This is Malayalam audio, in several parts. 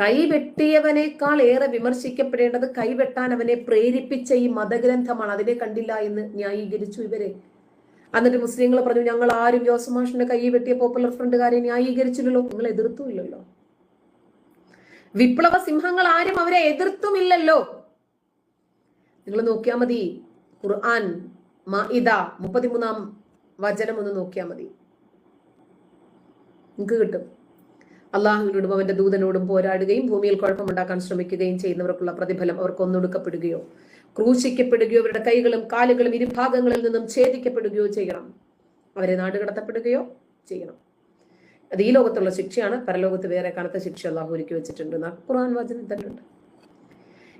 കൈവെട്ടിയവനേക്കാൾ ഏറെ വിമർശിക്കപ്പെടേണ്ടത് കൈവെട്ടാൻ അവനെ പ്രേരിപ്പിച്ച ഈ മതഗ്രന്ഥമാണ്. അതിനെ കണ്ടില്ല എന്ന് ന്യായീകരിച്ചു ഇവരെ. എന്നിട്ട് മുസ്ലിങ്ങൾ പറഞ്ഞു ഞങ്ങൾ ആരും ജോസഫ് മാഷിന്റെ കൈ വെട്ടിയ പോപ്പുലർ ഫ്രണ്ടുകാരെ ന്യായീകരിച്ചില്ലല്ലോ. നിങ്ങൾ എതിർത്തുമില്ലല്ലോ വിപ്ലവ സിംഹങ്ങൾ ആരും അവരെ എതിർത്തുമില്ലല്ലോ നിങ്ങൾ നോക്കിയാൽ മതി. ഖുർആൻ മാഇദ മുപ്പത്തിമൂന്നാം വചനം ഒന്ന് നോക്കിയാൽ മതി. നിങ്ങൾക്ക് കിട്ടും. അള്ളാഹുവിനോടും അവന്റെ ദൂതനോടും പോരാടുകയും ഭൂമിയിൽ കുഴപ്പമുണ്ടാക്കാൻ ശ്രമിക്കുകയും ചെയ്യുന്നവർക്കുള്ള പ്രതിഫലം അവർക്ക് ഒന്നൊടുക്കപ്പെടുകയോ ക്രൂശിക്കപ്പെടുകയോ അവരുടെ കൈകളും കാലുകളും ഇരുഭാഗങ്ങളിൽ നിന്നും ഛേദിക്കപ്പെടുകയോ ചെയ്യണം. അവരെ നാടുകടത്തപ്പെടുകയോ ചെയ്യണം. അത് ഈ ലോകത്തുള്ള ശിക്ഷയാണ്. പരലോകത്ത് വേറെ കനത്ത ശിക്ഷ അള്ളാഹു ഒരുക്കി വെച്ചിട്ടുണ്ട് ഖുർആൻ വചനം തന്നെ ഉണ്ട്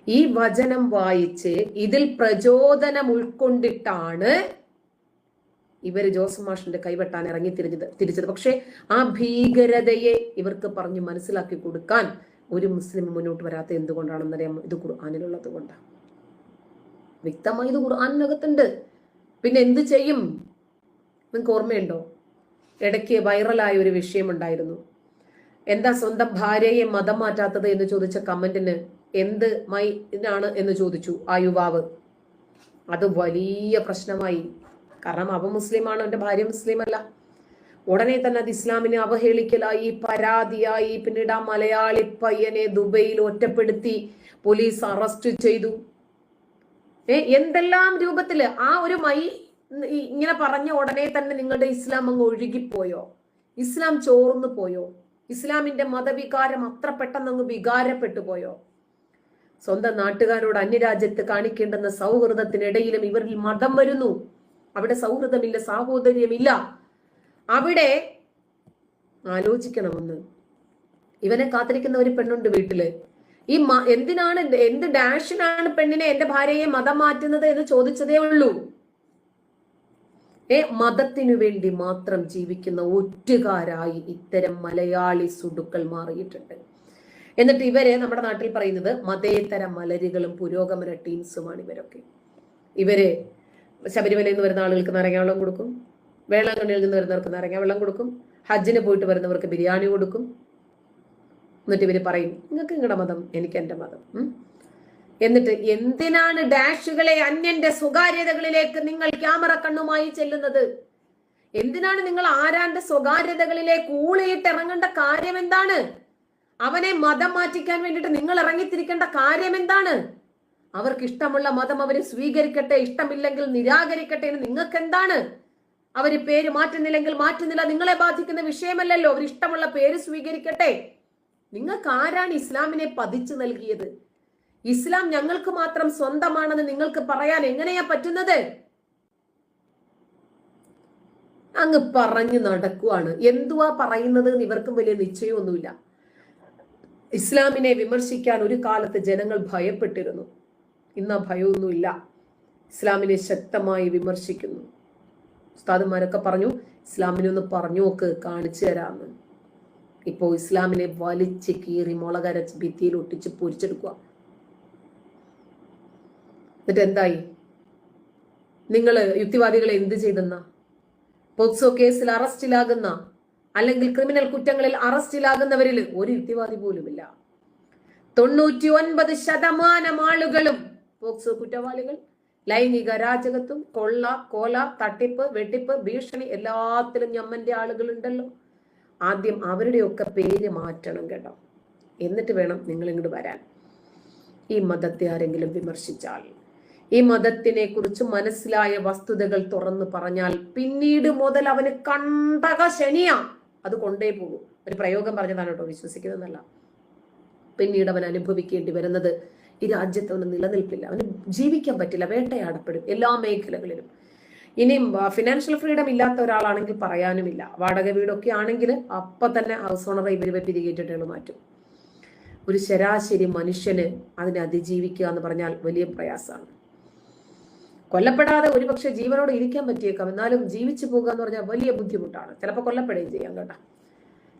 ഈ വചനം വായിച്ച് ഇതിൽ പ്രചോദനം ഉൾക്കൊണ്ടിട്ടാണ് ഇവർ ജോസഫ് മാഷിന്റെ കൈവെട്ടാൻ ഇറങ്ങി തിരിഞ്ഞത് തിരിച്ചത്. പക്ഷേ ആ ഭീകരതയെ ഇവർക്ക് പറഞ്ഞ് മനസ്സിലാക്കി കൊടുക്കാൻ ഒരു മുസ്ലിം മുന്നോട്ട് വരാത്ത എന്തുകൊണ്ടാണെന്നറിയാം ഇത് ഖുർആാനിലുള്ളത് കൊണ്ടാണ് വ്യക്തമായി ഇത് ഖുർആാനിനകത്തുണ്ട്. പിന്നെ എന്ത് ചെയ്യും? നിങ്ങൾക്ക് ഓർമ്മയുണ്ടോ? ഇടയ്ക്ക് വൈറലായ ഒരു വിഷയമുണ്ടായിരുന്നു എന്താ സ്വന്തം ഭാര്യയെ മതം മാറ്റാത്തത് എന്ന് ചോദിച്ച കമന്റിന് എന്ത് മൈനാണ് എന്ന് ചോദിച്ചു ആ യുവാവ്. അത് വലിയ പ്രശ്നമായി. കാരണം അവ മുസ്ലിമാണ് എന്റെ ഭാര്യ മുസ്ലിം അല്ല ഉടനെ തന്നെ അത് ഇസ്ലാമിനെ അവഹേളിക്കലായി. പരാതിയായി. പിന്നീട് ആ മലയാളി പയ്യനെ ദുബൈയിൽ ഒറ്റപ്പെടുത്തി പോലീസ് അറസ്റ്റ് ചെയ്തു. ഏ എന്തെല്ലാം രൂപത്തിൽ? ആ ഒരു മൈ ഇങ്ങനെ പറഞ്ഞ ഉടനെ തന്നെ നിങ്ങളുടെ ഇസ്ലാം അങ്ങ് ഒഴുകിപ്പോയോ? ഇസ്ലാം ചോർന്നു പോയോ? ഇസ്ലാമിന്റെ മതവികാരം അത്ര പെട്ടെന്ന് അങ്ങ് വികാരപ്പെട്ടു പോയോ? സ്വന്തം നാട്ടുകാരോട് അന്യരാജ്യത്ത് കാണിക്കേണ്ടുന്ന സൗഹൃദത്തിനിടയിലും ഇവരിൽ മതം വരുന്നു. അവിടെ സൗഹൃദമില്ല സാഹോദര്യമില്ല. അവിടെ ആലോചിക്കണമെന്ന്. ഇവനെ കാത്തിരിക്കുന്ന ഒരു പെണ്ണുണ്ട് വീട്ടിൽ. ഈ എന്തിനാണ് എന്ത് ഡാഷിനാണ് പെണ്ണിനെ എന്റെ ഭാര്യയെ മതം മാറ്റുന്നത് എന്ന് ചോദിച്ചതേ ഉള്ളൂ. ഏ മതത്തിനു വേണ്ടി മാത്രം ജീവിക്കുന്ന ഒറ്റുകാരായി ഇത്തരം മലയാളി സുടുക്കൾ മാറിയിട്ടുണ്ട്. എന്നിട്ട് ഇവരെ നമ്മുടെ നാട്ടിൽ പറയുന്നത് മതേതര മലരുകളും പുരോഗമന ടീംസുമാണ് ഇവരൊക്കെ. ഇവർ ശബരിമലയിൽ നിന്ന് വരുന്ന ആളുകൾക്ക് നാരങ്ങ വെള്ളം കൊടുക്കും. വേളാങ്കണ്ണിയിൽ നിന്ന് വരുന്നവർക്ക് നാരങ്ങ വെള്ളം കൊടുക്കും. ഹജ്ജിന് പോയിട്ട് വരുന്നവർക്ക് ബിരിയാണി കൊടുക്കും. എന്നിട്ട് ഇവർ പറയും നിങ്ങൾക്ക് നിങ്ങളുടെ മതം എനിക്ക് എന്റെ മതം. എന്നിട്ട് എന്തിനാണ് ഡാഷുകളെ അന്യന്റെ സ്വകാര്യതകളിലേക്ക് നിങ്ങൾ ക്യാമറ കണ്ണുമായി ചെല്ലുന്നത്? എന്തിനാണ് നിങ്ങൾ ആരാന്റെ സ്വകാര്യതകളിലേക്ക് ഊളിയിട്ട് ഇറങ്ങേണ്ട കാര്യം എന്താണ്? അവനെ മതം മാറ്റിക്കാൻ വേണ്ടിയിട്ട് നിങ്ങൾ ഇറങ്ങിത്തിരിക്കേണ്ട കാര്യം എന്താണ്? അവർക്ക് ഇഷ്ടമുള്ള മതം അവർ സ്വീകരിക്കട്ടെ ഇഷ്ടമില്ലെങ്കിൽ നിരാകരിക്കട്ടെ എന്ന് നിങ്ങൾക്ക് എന്താണ് അവർ പേര് മാറ്റുന്നില്ലെങ്കിൽ മാറ്റുന്നില്ല നിങ്ങളെ ബാധിക്കുന്ന വിഷയമല്ലല്ലോ. അവർ ഇഷ്ടമുള്ള പേര് സ്വീകരിക്കട്ടെ. നിങ്ങൾക്ക് ആരാണ് ഇസ്ലാമിനെ പതിച്ചു നൽകിയത്? ഇസ്ലാം ഞങ്ങൾക്ക് മാത്രം സ്വന്തമാണെന്ന് നിങ്ങൾക്ക് പറയാൻ എങ്ങനെയാ പറ്റുന്നത്? അങ്ങ് പറഞ്ഞു നടക്കുവാണ്. എന്തുവാ പറയുന്നത് ഇവർക്കും വലിയ നിശ്ചയമൊന്നുമില്ല. ഇസ്ലാമിനെ വിമർശിക്കാൻ ഒരു കാലത്ത് ജനങ്ങൾ ഭയപ്പെട്ടിരുന്നു. ഇന്ന് ആ ഭയമൊന്നുമില്ല. ഇസ്ലാമിനെ ശക്തമായി വിമർശിക്കുന്നു. ഉസ്താദന്മാരൊക്കെ പറഞ്ഞു ഇസ്ലാമിനെ ഒന്ന് പറഞ്ഞു നോക്ക് കാണിച്ചു തരാമെന്ന്. ഇപ്പോൾ ഇസ്ലാമിനെ വലിച്ച് കീറി മുളകരച്ച് ഭിത്തിയിൽ ഒട്ടിച്ച് പൊരിച്ചെടുക്കുക എന്നിട്ട് എന്തായി? നിങ്ങൾ യുക്തിവാദികളെ എന്ത് ചെയ്തെന്ന? പോക്സോ കേസിൽ അറസ്റ്റിലാകുന്ന അല്ലെങ്കിൽ ക്രിമിനൽ കുറ്റങ്ങളിൽ അറസ്റ്റിലാകുന്നവരിൽ ഒരു യുക്തിവാദി പോലുമില്ല. തൊണ്ണൂറ്റി ഒൻപത് ശതമാനം ആളുകളും പോക്സോ കുറ്റവാളികൾ ലൈംഗിക രാജകത്വം കൊള്ള കോല തട്ടിപ്പ് വെട്ടിപ്പ് ഭീഷണി എല്ലാത്തിലും ഞമ്മന്റെ ആളുകൾ ഉണ്ടല്ലോ ആദ്യം അവരുടെയൊക്കെ പേര് മാറ്റണം കേട്ടോ. എന്നിട്ട് വേണം നിങ്ങൾ ഇങ്ങോട്ട് വരാൻ. ഈ മതത്തെ ആരെങ്കിലും വിമർശിച്ചാൽ ഈ മതത്തിനെ കുറിച്ച് മനസ്സിലായ വസ്തുതകൾ തുറന്നു പറഞ്ഞാൽ പിന്നീട് മുതൽ അവന് കണ്ടക ശനിയാ. അത് കൊണ്ടേ പോകും. ഒരു പ്രയോഗം പറഞ്ഞതാണ് കേട്ടോ വിശ്വസിക്കുന്നതല്ല. പിന്നീട് അവൻ അനുഭവിക്കേണ്ടി വരുന്നത് ഈ രാജ്യത്ത് അവന് നിലനിൽപ്പില്ല. അവന് ജീവിക്കാൻ പറ്റില്ല. വേട്ടയാടപ്പെടും. എല്ലാ മേഖലകളിലും. ഇനിയും ഫിനാൻഷ്യൽ ഫ്രീഡം ഇല്ലാത്ത ഒരാളാണെങ്കിൽ പറയാനുമില്ല. വാടക വീടൊക്കെ ആണെങ്കിൽ അപ്പം തന്നെ ഹൗസ് ഓണറെ ഇവർ പിരികേറ്റിട്ടുകൾ മാറ്റും. ഒരു ശരാശരി മനുഷ്യന് അതിനെ അതിജീവിക്കുക എന്ന് പറഞ്ഞാൽ വലിയ പ്രയാസമാണ്. കൊല്ലപ്പെടാതെ ഒരുപക്ഷെ ജീവനോട് ഇരിക്കാൻ പറ്റിയേക്കാം. എന്നാലും ജീവിച്ചു പോകുക എന്ന് പറഞ്ഞാൽ വലിയ ബുദ്ധിമുട്ടാണ്. ചിലപ്പോൾ കൊല്ലപ്പെടുകയും ചെയ്യാം കേട്ടോ.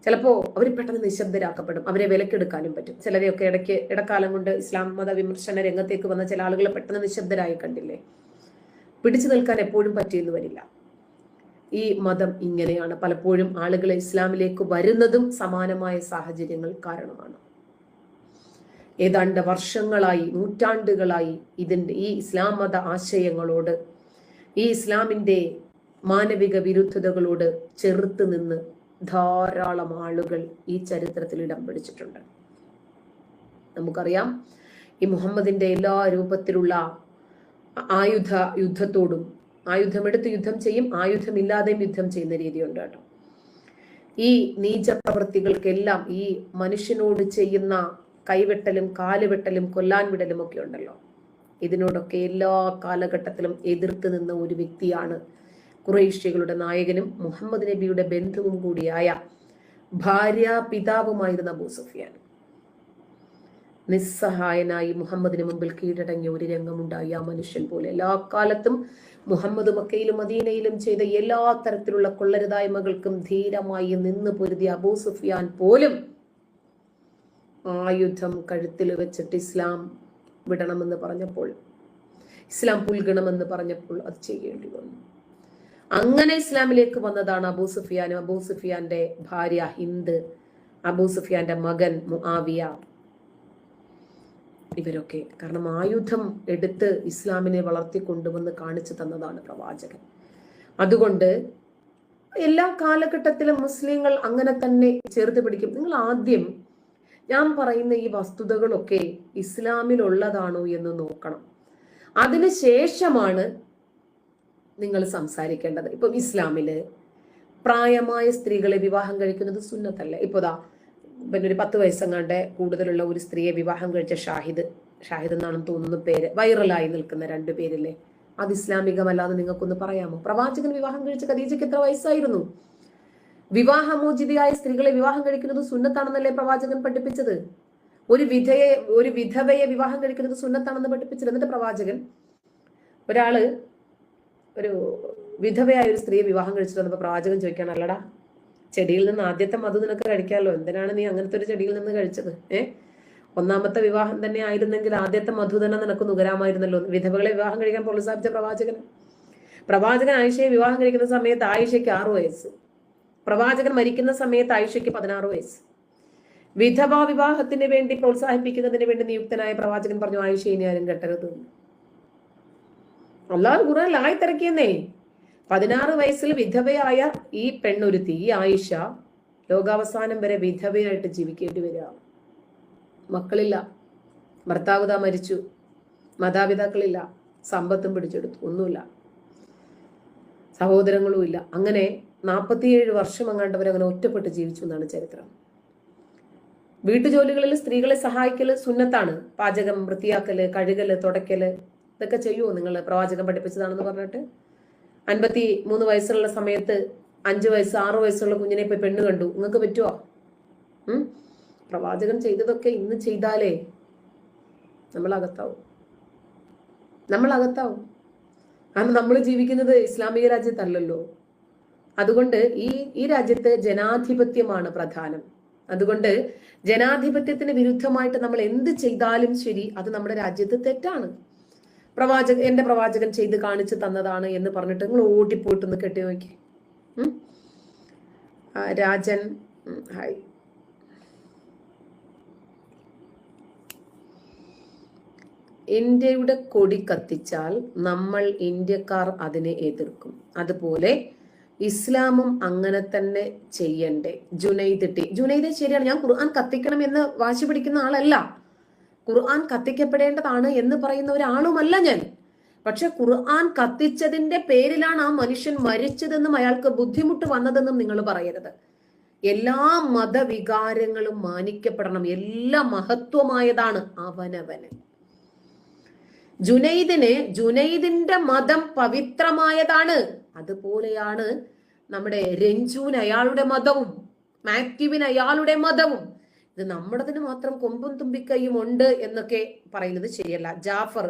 ചിലപ്പോൾ അവർ പെട്ടെന്ന് നിശബ്ദരാക്കപ്പെടും. അവരെ വിലക്കെടുക്കാനും പറ്റും. ചിലരെയൊക്കെ ഇടയ്ക്ക് ഇടക്കാലം കൊണ്ട് ഇസ്ലാം മത വിമർശന രംഗത്തേക്ക് വന്ന ചില ആളുകളെ പെട്ടെന്ന് നിശബ്ദരായി കണ്ടില്ലേ? പിടിച്ചു നിൽക്കാൻ എപ്പോഴും പറ്റിയെന്ന് വരില്ല. ഈ മതം ഇങ്ങനെയാണ്. പലപ്പോഴും ആളുകൾ ഇസ്ലാമിലേക്ക് വരുന്നതും സമാനമായ സാഹചര്യങ്ങൾ കാരണമാണ്. ഏതാണ്ട് വർഷങ്ങളായി നൂറ്റാണ്ടുകളായി ഇതിന്റെ ഈ ഇസ്ലാം മത ആശയങ്ങളോട് ഈ ഇസ്ലാമിന്റെ മാനവിക വിരുദ്ധതകളോട് ചെറുത്ത് നിന്ന് ധാരാളം ആളുകൾ ഈ ചരിത്രത്തിൽ ഇടം പിടിച്ചിട്ടുണ്ട്. നമുക്കറിയാം ഈ മുഹമ്മദിന്റെ എല്ലാ രൂപത്തിലുള്ള ആയുധ യുദ്ധത്തോടും ആയുധമെടുത്ത് യുദ്ധം ചെയ്യും ആയുധമില്ലാതെയും യുദ്ധം ചെയ്യുന്ന രീതിയുണ്ട് കേട്ടോ. ഈ നീച പ്രവൃത്തികൾക്കെല്ലാം ഈ മനുഷ്യനോട് ചെയ്യുന്ന കൈവെട്ടലും കാലുവെട്ടലും കൊല്ലാൻ വിടലും ഒക്കെ ഉണ്ടല്ലോ. ഇതിനോടൊക്കെ എല്ലാ കാലഘട്ടത്തിലും എതിർത്ത് നിന്ന ഒരു വ്യക്തിയാണ് കുറേഷ്യകളുടെ നായകനും മുഹമ്മദ് നബിയുടെ ബന്ധുവും കൂടിയായ ഭാര്യ പിതാവുമായിരുന്ന അബൂ സുഫിയാൻ. നിസ്സഹായനായി മുഹമ്മദിന് മുമ്പിൽ കീഴടങ്ങിയ ഒരു രംഗമുണ്ടായി. ആ മനുഷ്യൻ പോലെ എല്ലാ കാലത്തും മുഹമ്മദ് മക്കയിലും മദീനയിലും ചെയ്ത എല്ലാ തരത്തിലുള്ള കൊള്ളരുതായ്മകൾക്കും ധീരമായി നിന്ന് പൊരുതിയ അബൂ സുഫിയാൻ പോലും ആയുധം കഴുത്തിൽ വെച്ചിട്ട് ഇസ്ലാം വിടണമെന്ന് പറഞ്ഞപ്പോൾ ഇസ്ലാം പുൽകണമെന്ന് പറഞ്ഞപ്പോൾ അത് ചെയ്യേണ്ടി വന്നു. അങ്ങനെ ഇസ്ലാമിലേക്ക് വന്നതാണ് അബൂ സുഫിയാനും അബൂ സുഫിയാന്റെ ഭാര്യ ഹിന്ദ് അബൂ സുഫിയാന്റെ മകൻ മുആവിയ. ഇവരൊക്കെ കാരണം ആയുധം എടുത്ത് ഇസ്ലാമിനെ വളർത്തിക്കൊണ്ടുവന്ന് കാണിച്ചു തന്നതാണ് പ്രവാചകൻ. അതുകൊണ്ട് എല്ലാ കാലഘട്ടത്തിലും മുസ്ലിങ്ങൾ അങ്ങനെ തന്നെ ചേർത്ത് പിടിക്കും. നിങ്ങൾ ആദ്യം ഞാൻ പറയുന്ന ഈ വസ്തുതകളൊക്കെ ഇസ്ലാമിലുള്ളതാണോ എന്ന് നോക്കണം. അതിനുശേഷമാണ് നിങ്ങൾ സംസാരിക്കേണ്ടത്. ഇപ്പൊ ഇസ്ലാമിൽ പ്രായമായ സ്ത്രീകളെ വിവാഹം കഴിക്കുന്നത് സുന്നത്തല്ല. ഇപ്പൊ ദാ പിന്നെ ഒരു പത്ത് വയസ്സങ്ങാണ്ട് കൂടുതലുള്ള ഒരു സ്ത്രീയെ വിവാഹം കഴിച്ച ഷാഹിദ് ഷാഹിദ് എന്നാണെന്ന് തോന്നുന്ന പേര്. വൈറലായി നിൽക്കുന്ന രണ്ട് പേരില്ലേ. അത് ഇസ്ലാമികമല്ലാതെ നിങ്ങൾക്കൊന്ന് പറയാമോ? പ്രവാചകൻ വിവാഹം കഴിച്ച ഖദീജയ്ക്ക് എത്ര വയസ്സായിരുന്നു? വിവാഹമോചിതയായ സ്ത്രീകളെ വിവാഹം കഴിക്കുന്നത് സുന്നത്താണെന്നല്ലേ പ്രവാചകൻ പഠിപ്പിച്ചത്? ഒരു വിധയെ ഒരു വിധവയെ വിവാഹം കഴിക്കുന്നത് സുന്നത്താണെന്ന് പഠിപ്പിച്ചത്. എന്നിട്ട് പ്രവാചകൻ ഒരാൾ ഒരു വിധവയായ ഒരു സ്ത്രീയെ വിവാഹം കഴിച്ചിട്ട് വന്നപ്പോൾ പ്രവാചകൻ ചോദിക്കാൻ അല്ലടാ ചെടിയിൽ നിന്ന് ആദ്യത്തെ മധു നിനക്ക് കഴിക്കാമല്ലോ എന്തിനാണ് നീ അങ്ങനത്തെ ഒരു ചെടിയിൽ നിന്ന് കഴിച്ചത്? ഏ? ഒന്നാമത്തെ വിവാഹം തന്നെ ആയിരുന്നെങ്കിൽ ആദ്യത്തെ മധു തന്നെ നിനക്ക് നുകരാമായിരുന്നല്ലോ. വിധവകളെ വിവാഹം കഴിക്കാൻ പ്രോത്സാഹിപ്പിച്ച പ്രവാചകൻ. പ്രവാചകൻ ആയിഷയെ വിവാഹം കഴിക്കുന്ന സമയത്ത് ആയിഷയ്ക്ക് ആറു വയസ്സ്. പ്രവാചകൻ മരിക്കുന്ന സമയത്ത് ആയിഷയ്ക്ക് പതിനാറ് വയസ്സ്. വിധവാ വിവാഹത്തിന് വേണ്ടി പ്രോത്സാഹിപ്പിക്കുന്നതിന് വേണ്ടി നിയുക്തനായ പ്രവാചകൻ പറഞ്ഞു ആയിഷ ഇനി ആരും കെട്ടരുത്. അള്ളാഹു ഖുർആൻ ആയി തിരക്കിയെന്നേ. പതിനാറ് വയസ്സിൽ വിധവയായ ഈ പെണ്ണൊരുത്തി ഈ ആയിഷ ലോകാവസാനം വരെ വിധവയായിട്ട് ജീവിക്കേണ്ടി വരിക. മക്കളില്ല. ഭർത്താവിത മരിച്ചു. മാതാപിതാക്കളില്ല. സമ്പത്തും പിടിച്ചെടുത്തു. ഒന്നുമില്ല. സഹോദരങ്ങളും ഇല്ല. അങ്ങനെ നാൽപ്പത്തിയേഴ് വർഷം അങ്ങാണ്ടവർ അങ്ങനെ ഒറ്റപ്പെട്ട് ജീവിച്ചു എന്നാണ് ചരിത്രം. വീട്ടുജോലികളിൽ സ്ത്രീകളെ സഹായിക്കൽ സുന്നത്താണ്. പാചകം വൃത്തിയാക്കൽ കഴുകൽ തുടയ്ക്കൽ ഇതൊക്കെ ചെയ്യുമോ നിങ്ങൾ പ്രവാചകം പഠിപ്പിച്ചതാണെന്ന് പറഞ്ഞിട്ട്? അൻപത്തി മൂന്ന് വയസ്സുള്ള സമയത്ത് അഞ്ച് വയസ്സ് ആറു വയസ്സുള്ള കുഞ്ഞിനെ പോയി പെണ്ണ് കണ്ടു. നിങ്ങൾക്ക് പറ്റുമോ പ്രവാചകൻ ചെയ്തതൊക്കെ ഇന്ന് ചെയ്താലേ നമ്മൾ അകത്താവും നമ്മൾ അകത്താവും കാരണം നമ്മൾ ജീവിക്കുന്നത് ഇസ്ലാമിക രാജ്യത്തല്ലല്ലോ. അതുകൊണ്ട് ഈ ഈ രാജ്യത്ത് ജനാധിപത്യമാണ് പ്രധാനം. അതുകൊണ്ട് ജനാധിപത്യത്തിന് വിരുദ്ധമായിട്ട് നമ്മൾ എന്ത് ചെയ്താലും ശരി അത് നമ്മുടെ രാജ്യത്ത് തെറ്റാണ്. പ്രവാചക എന്റെ പ്രവാചകൻ ചെയ്ത് കാണിച്ചു തന്നതാണ് എന്ന് പറഞ്ഞിട്ട് നിങ്ങൾ ഓടിപ്പോയിട്ടൊന്ന് കെട്ടി നോക്കി. രാജൻ ഹായ് ഇന്ത്യയുടെ കൊടി കത്തിച്ചാൽ നമ്മൾ ഇന്ത്യക്കാർ അതിനെ എതിർക്കും. അതുപോലെ ഇസ്ലാമും അങ്ങനെ തന്നെ ചെയ്യണ്ടേ. ജുനൈദ് ടി ജുനൈദ് ശരിയാണ് ഞാൻ ഖുർആൻ കത്തിക്കണം എന്ന് വാശി പിടിക്കുന്ന ആളല്ല. ഖുർആൻ കത്തിക്കപ്പെടേണ്ടതാണ് എന്ന് പറയുന്ന ഒരാളുമല്ല ഞാൻ. പക്ഷെ ഖുർആൻ കത്തിച്ചതിന്റെ പേരിലാണ് ആ മനുഷ്യൻ മരിച്ചതെന്നും അയാൾക്ക് ബുദ്ധിമുട്ട് വന്നതെന്നും നിങ്ങൾ പറയരുത്. എല്ലാ മതവികാരങ്ങളും മാനിക്കപ്പെടണം. എല്ലാ മഹത്വമായതാണ് അവനവന്. ജുനൈദിന് ജുനൈദിന്റെ മതം പവിത്രമായതാണ്. അതുപോലെയാണ് നമ്മുടെ രഞ്ജുവിന് അയാളുടെ മതവും മാക്യുവിന് അയാളുടെ മതവും. ഇത് നമ്മുടേതിന് മാത്രം കൊമ്പും തുമ്പിക്കൈയും ഉണ്ട് എന്നൊക്കെ പറയുന്നത് ശരിയല്ല. ജാഫർ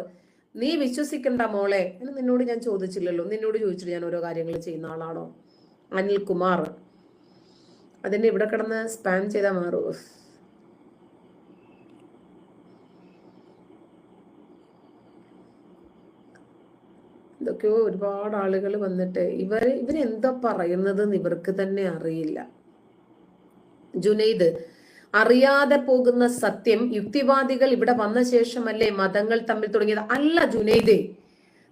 നീ വിശ്വസിക്കണ്ട മോളെ എന്ന് നിന്നോട് ഞാൻ ചോദിച്ചില്ലല്ലോ. നിന്നോട് ചോദിച്ചിട്ട് ഞാൻ ഓരോ കാര്യങ്ങൾ ചെയ്യുന്ന ആളാണോ? അനിൽകുമാർ അതിന്റെ ഇവിടെ കിടന്ന് സ്പാം ചെയ്താൽ മാറൂ. ഇതൊക്കെയോ ഒരുപാട് ആളുകൾ വന്നിട്ട് ഇവർ ഇവരെന്താ പറയുന്നത് ഇവർക്ക് തന്നെ അറിയില്ല. ജുനൈദ് അറിയാതെ പോകുന്ന സത്യം യുക്തിവാദികൾ ഇവിടെ വന്ന ശേഷമല്ലേ മതങ്ങൾ തമ്മിൽ തുടങ്ങിയത്? അല്ല ജുനൈദേ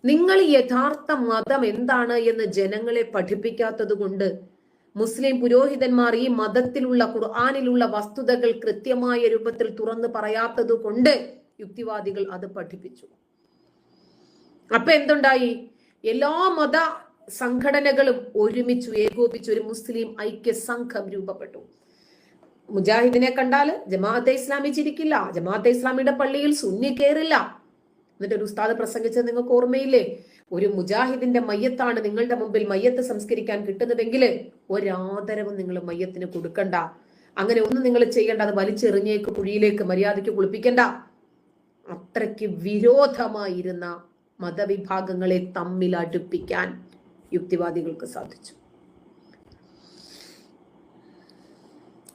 നിങ്ങൾ യഥാർത്ഥ മതം എന്താണ് എന്ന് ജനങ്ങളെ പഠിപ്പിക്കാത്തത് കൊണ്ട് മുസ്ലിം പുരോഹിതന്മാർ ഈ മതത്തിലുള്ള ഖുർആാനിലുള്ള വസ്തുതകൾ കൃത്യമായ രൂപത്തിൽ തുറന്നു പറയാത്തത് കൊണ്ട് യുക്തിവാദികൾ അത് പഠിപ്പിച്ചു. അപ്പൊ എന്തുണ്ടായി? എല്ലാ മത സംഘടനകളും ഒരുമിച്ചു ഏകോപിച്ച് ഒരു മുസ്ലിം ഐക്യ സംഘം രൂപപ്പെട്ടു. മുജാഹിദിനെ കണ്ടാൽ ജമാഅത്തെ ഇസ്ലാമി ചിരിക്കില്ല ജമാഅത്തെ ഇസ്ലാമിയുടെ പള്ളിയിൽ സുന്നി കയറില്ല എന്നിട്ട് ഒരു ഉസ്താദ് പ്രസംഗിച്ചത് നിങ്ങൾക്ക് ഓർമ്മയില്ലേ? ഒരു മുജാഹിദിന്റെ മയ്യത്താണ് നിങ്ങളുടെ മുമ്പിൽ മയ്യത്ത് സംസ്കരിക്കാൻ കിട്ടുന്നതെങ്കിൽ ഒരാദരവും നിങ്ങൾ മയ്യത്തിന് കൊടുക്കണ്ട. അങ്ങനെ ഒന്നും നിങ്ങൾ ചെയ്യേണ്ട അത് വലിച്ചെറിഞ്ഞേക്ക് കുഴിയിലേക്ക് മര്യാദയ്ക്ക് കുളിപ്പിക്കണ്ട. അത്രയ്ക്ക് വിരോധമായിരുന്ന മതവിഭാഗങ്ങളെ തമ്മിൽ അടുപ്പിക്കാൻ യുക്തിവാദികൾക്ക് സാധിച്ചു.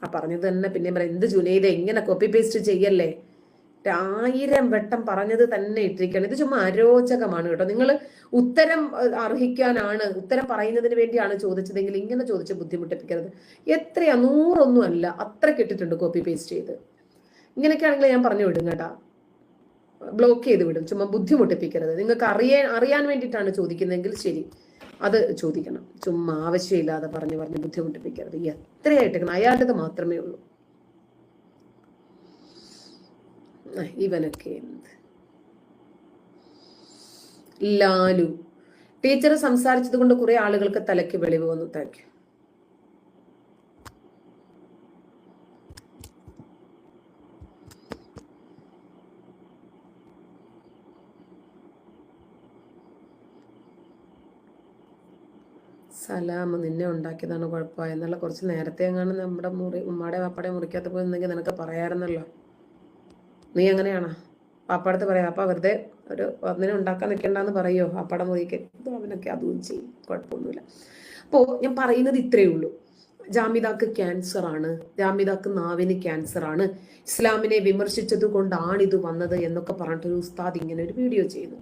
ആ പറഞ്ഞത് തന്നെ പിന്നെ പറയാം. എന്ത് ജുനൈദ എങ്ങനെ കോപ്പി പേസ്റ്റ് ചെയ്യല്ലേ? ആയിരം വട്ടം പറഞ്ഞത് തന്നെ ഇട്ടിരിക്കണം ഇത് ചുമ്മാ അരോചകമാണ് കേട്ടോ. നിങ്ങൾ ഉത്തരം അർഹിക്കാനാണ് ഉത്തരം പറയുന്നതിന് വേണ്ടിയാണ് ചോദിച്ചതെങ്കിൽ ഇങ്ങനെ ചോദിച്ച് ബുദ്ധിമുട്ടിപ്പിക്കരുത്. എത്രയാ? നൂറൊന്നും അല്ല. അത്ര കിട്ടിട്ടുണ്ട് കോപ്പി പേസ്റ്റ് ചെയ്ത്. ഇങ്ങനെയൊക്കെയാണെങ്കിൽ ഞാൻ പറഞ്ഞു വിടും കേട്ടാ. ബ്ലോക്ക് ചെയ്ത് വിടും. ചുമ്മാ ബുദ്ധിമുട്ടിപ്പിക്കരുത്. നിങ്ങൾക്ക് അറിയാൻ അറിയാൻ വേണ്ടിയിട്ടാണ് ചോദിക്കുന്നതെങ്കിൽ ശരി. അത് ചോദിക്കണം. ചുമ്മാ ആവശ്യമില്ലാതെ പറഞ്ഞു പറഞ്ഞ് ബുദ്ധിമുട്ടിപ്പിക്കരുത്. എത്രയായിട്ടേക്കണം അയാളുടെ മാത്രമേ ഉള്ളൂ. ഇവനൊക്കെ എന്ത്? ലാലു. ടീച്ചർ സംസാരിച്ചത് കൊണ്ട് കുറെ ആളുകൾക്ക് തലയ്ക്ക് വെളിവ് വന്നു. താങ്ക് സലാം നിന്നെ ഉണ്ടാക്കിയതാണ് കുഴപ്പമായി എന്നുള്ള കുറച്ച് നേരത്തെ എങ്ങാണ് നമ്മുടെ മുറി ഉമ്മയുടെ പാപ്പടെ മുറിക്കാത്ത പോയിരുന്നെങ്കിൽ നിനക്ക് പറയാറുന്നല്ലോ നീ എങ്ങനെയാണോ? പാപ്പടത്ത് പറയാം അപ്പം വെറുതെ ഒരു അതിനെ ഉണ്ടാക്കാൻ നിൽക്കണ്ടെന്ന് പറയോ? പാപ്പട മുറിക്ക്. അവനൊക്കെ അതും ചെയ്യും. കുഴപ്പമൊന്നുമില്ല. അപ്പോൾ ഞാൻ പറയുന്നത് ഇത്രയേ ഉള്ളൂ. ജാമിതാക്ക് ക്യാൻസർ ആണ്. ജാമിതാക്ക് നാവിന് ക്യാൻസർ ആണ്. ഇസ്ലാമിനെ വിമർശിച്ചത് കൊണ്ടാണ് ഇത് വന്നത് എന്നൊക്കെ പറഞ്ഞിട്ട് ഒരു ഉസ്താദ് ഇങ്ങനെ ഒരു വീഡിയോ ചെയ്യുന്നു.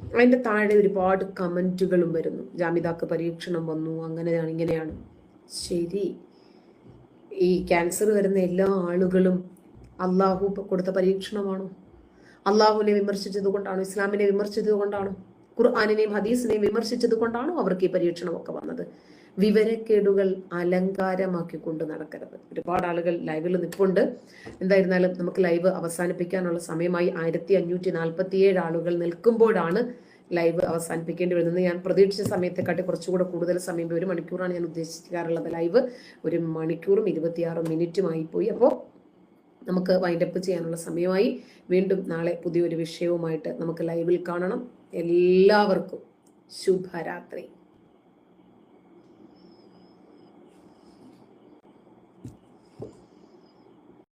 അതിന്റെ താഴെ ഒരുപാട് കമന്റുകളും വരുന്നു. ജാമിതാക്ക് പരീക്ഷണം വന്നു അങ്ങനെയാണ് ഇങ്ങനെയാണ്. ശരി. ഈ ക്യാൻസർ വരുന്ന എല്ലാ ആളുകളും അള്ളാഹു കൊടുത്ത പരീക്ഷണമാണോ? അള്ളാഹുവിനെ വിമർശിച്ചത് കൊണ്ടാണോ? ഇസ്ലാമിനെ വിമർശിച്ചത് കൊണ്ടാണോ? ഖുർആാനിനെയും ഹദീസിനെയും വിമർശിച്ചത് കൊണ്ടാണോ അവർക്ക് ഈ പരീക്ഷണമൊക്കെ വന്നത്? വിവരക്കേടുകൾ അലങ്കാരമാക്കി കൊണ്ട് നടക്കരുത്. ഒരുപാട് ആളുകൾ ലൈവിൽ നിൽപ്പുണ്ട് എന്തായിരുന്നാലും നമുക്ക് ലൈവ് അവസാനിപ്പിക്കാനുള്ള സമയമായി ആയിരത്തി അഞ്ഞൂറ്റി നാൽപ്പത്തിയേഴ് ആളുകൾ നിൽക്കുമ്പോഴാണ് ലൈവ് അവസാനിപ്പിക്കേണ്ടി വരുന്നത്. ഞാൻ പ്രതീക്ഷിച്ച സമയത്തെക്കാട്ടി കുറച്ചുകൂടെ കൂടുതൽ സമയം ഒരു മണിക്കൂറാണ് ഞാൻ ഉദ്ദേശിക്കാറുള്ളത്. ലൈവ് ഒരു മണിക്കൂറും ഇരുപത്തിയാറ് മിനിറ്റുമായി പോയി. അപ്പോൾ നമുക്ക് വൈൻഡപ്പ് ചെയ്യാനുള്ള സമയമായി. വീണ്ടും നാളെ പുതിയൊരു വിഷയവുമായിട്ട് നമുക്ക് ലൈവിൽ കാണണം. എല്ലാവർക്കും ശുഭരാത്രി.